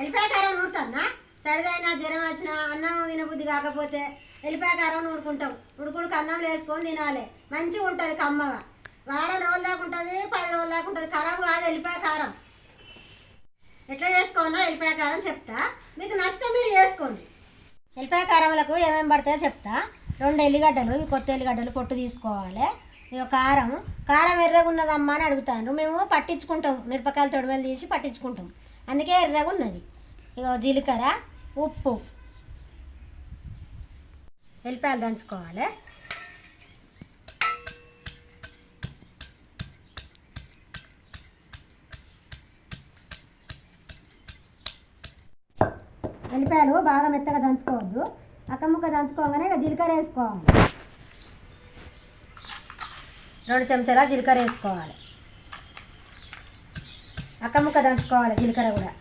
ఎల్లిపాయ కారం నూరుతానా సడిదైనా జ్వరం వచ్చినా అన్నం వినబుద్ధి కాకపోతే ఎల్లిపాయ నూరుకుంటాం. ఉడుకుడుకు అన్నం వేసుకొని తినాలి. మంచిగా ఉంటుంది కమ్మగా. వారం రోజులు దాకా ఉంటుంది పది రోజులు దాకా ఉంటుంది. ఖరాబ్ కాదు ఎల్లిపాయ కారం ఎట్లా చేసుకోవాలో ఎల్లిపాయ కారం చెప్తా. మీకు నచ్చితే మీరు చేసుకోండి. ఎల్లిపాయ ఏమేమి పడతాయో చెప్తా. రెండు ఎల్లిగడ్డలు కొత్త ఎల్లిగడ్డలు పొట్టు తీసుకోవాలి. ఇక కారం. కారం ఎర్రగా ఉన్నదమ్మా అని అడుగుతాను మేము పట్టించుకుంటాం. మిరపకాయలు తొడిమలు తీసి పట్టించుకుంటాం. అందుకే ఎర్రగా ఉన్నది ఇక జీలకర్ర ఉప్పు. ఎల్లిపాయలు దంచుకోవాలి. ఎల్లిపాయలు బాగా మెత్తగా దంచుకోవద్దు. అక్క ముక్క దంచుకోగానే ఇక జీలకర్ర వేసుకోవాలి. రెండు చెంచాల జీలకర్ర వేసుకోవాలి. అక్క ముక్క దంచుకోవాలి జీలకర్ర కూడా.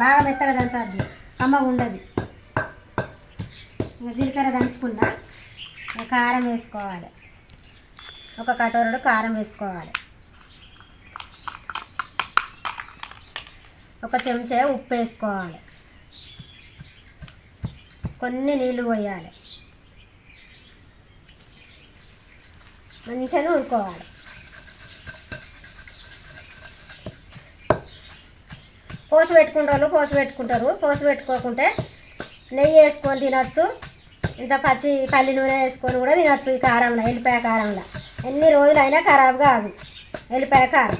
బాగా మెత్తగా దంచాలి. అమ్మ ఉండదు. ఇక జీలకర్ర దంచుకున్నా కారం వేసుకోవాలి. ఒక కటోరుడు కారం వేసుకోవాలి. ఒక చెంచా ఉప్పు వేసుకోవాలి. కొన్ని నీళ్ళు పోయాలి. మంచిగా ఉడుకోవాలి. పోసి పెట్టుకుంటారు పోసి పెట్టుకుంటారు. పోసి పెట్టుకోకుంటే నెయ్యి వేసుకొని తినచ్చు. ఇంత పచ్చి పల్లి నూనె వేసుకొని కూడా తినచ్చు ఈ కారంలో ఎల్లిపాయ కారంలో. ఎన్ని రోజులైనా ఖరాబ్ కాదు. ఎల్లిపాయ కారం.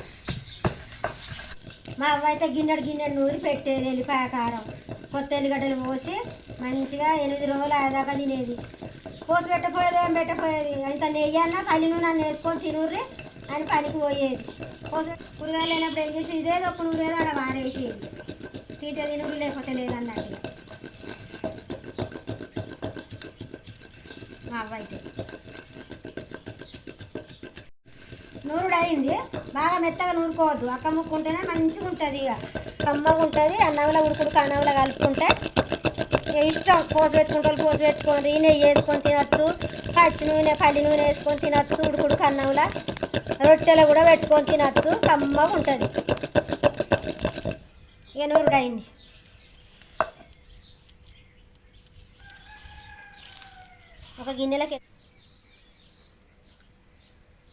మా అవ్వ అయితే గిన్నెడు గిన్నెడు నూరి పెట్టేది ఎల్లిపాయ కారం. కొత్త ఎల్లిగడ్డలు పోసి మంచిగా ఎనిమిది రోజులు అయ్యేదాకా తినేది. పోసి పెట్టపోయేది ఏం పెట్టపోయేది ఇంత నెయ్యి అన్న పల్లి నూనె అన్న వేసుకొని తినూర్రి అని పనికి పోయేది. పోసి కూరగాయలు లేనప్పుడు ఏం చేసి ఇదే ఒక నూరేదో ఆడ మారేసేది తింటే తినూరు లేకపోతే లేదన్నట్టు. మా అవ్వ అయితే. నూరుడు అయింది బాగా మెత్తగా నూరుకోవద్దు. అక్క ముక్కుంటేనే మంచిగా ఉంటుంది ఇక. కమ్మగా ఉంటుంది. అన్నంలో ఉడుకుడుకు అన్నంలో కలుపుకుంటే ఇష్టం. పోసి పెట్టుకుంటారు పోసి పెట్టుకొని నెయ్యి వేసుకొని తినచ్చు. పచ్చి నూనె పల్లి నూనె వేసుకొని తినచ్చు. ఉడుకుడుకు అన్నంలో రొట్టెలు కూడా పెట్టుకొని తినచ్చు. కమ్మగా ఉంటుంది. ఇక నూరుడు అయింది ఒక గిన్నెలకి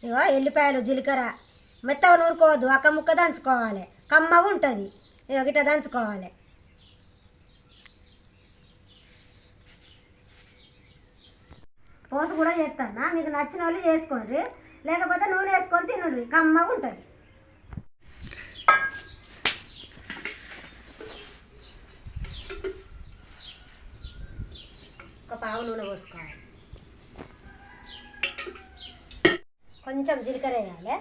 ఇగో ఎల్లిపాయలు జీలకర్ర మెత్తగా నూరుకోవద్దు. అక్క ముక్క దంచుకోవాలి. కమ్మగా ఉంటుంది. ఇక గిట్ట దంచుకోవాలి. పోసు కూడా చేస్తానా? మీకు నచ్చిన వాళ్ళు చేసుకోండి. లేకపోతే నూనె వేసుకొని తినండి. కమ్మగా ఉంటుంది. ఒక పావు నూనె పోసుకోవాలి. కొంచెం జీలకర్ర వేయాలి.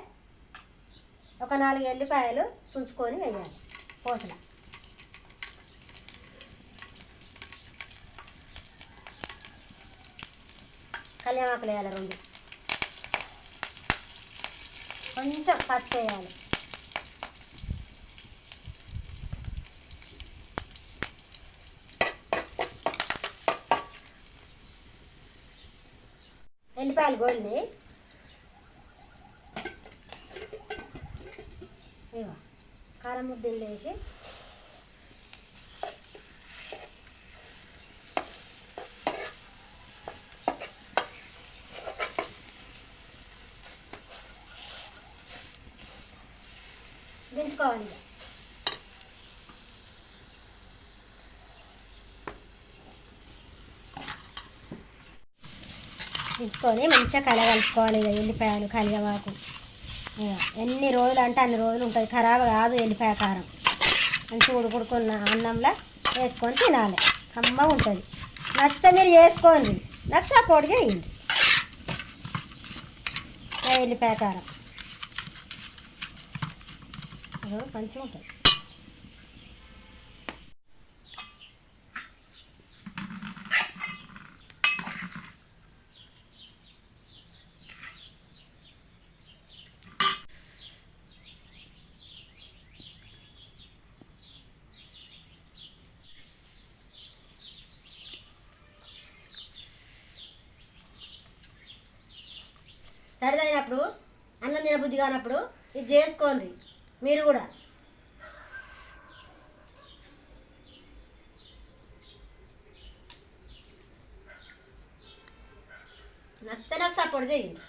ఒక నాలుగు ఎల్లిపాయలు చుంచుకొని వేయాలి పోసల. కళ్యామాకులు వేయాలి రెండు. కొంచెం పచ్చి వేయాలి. ఎల్లిపాయలు గోల్ని ఇవా కారం ముద్దలు వేసి. దించుకోవాలి దించుకొని మంచిగా కలగలుపుకోవాలి ఇక ఎల్లిపాయలు కలిగవాకు ఎన్ని రోజులు అంటే అన్ని రోజులు ఉంటుంది. ఖరాబ్ కాదు ఎల్లిపాయ కారం. మంచిగా ఉడుకుడుకున్న అన్నంలో వేసుకొని తినాలి. కమ్మగా ఉంటుంది. నచ్చితే మీరు వేసుకోండి నాకు సపోర్ట్ చేయండి. ఆ ఎల్లిపాయ కారం. మంచిగా ఉంటుంది. సరిదైనప్పుడు అన్నం తినబుద్ధి కానప్పుడు ఇది చేసుకోండి. మీరు కూడా. నచ్చితే నాకు సపోర్ట్ చేయండి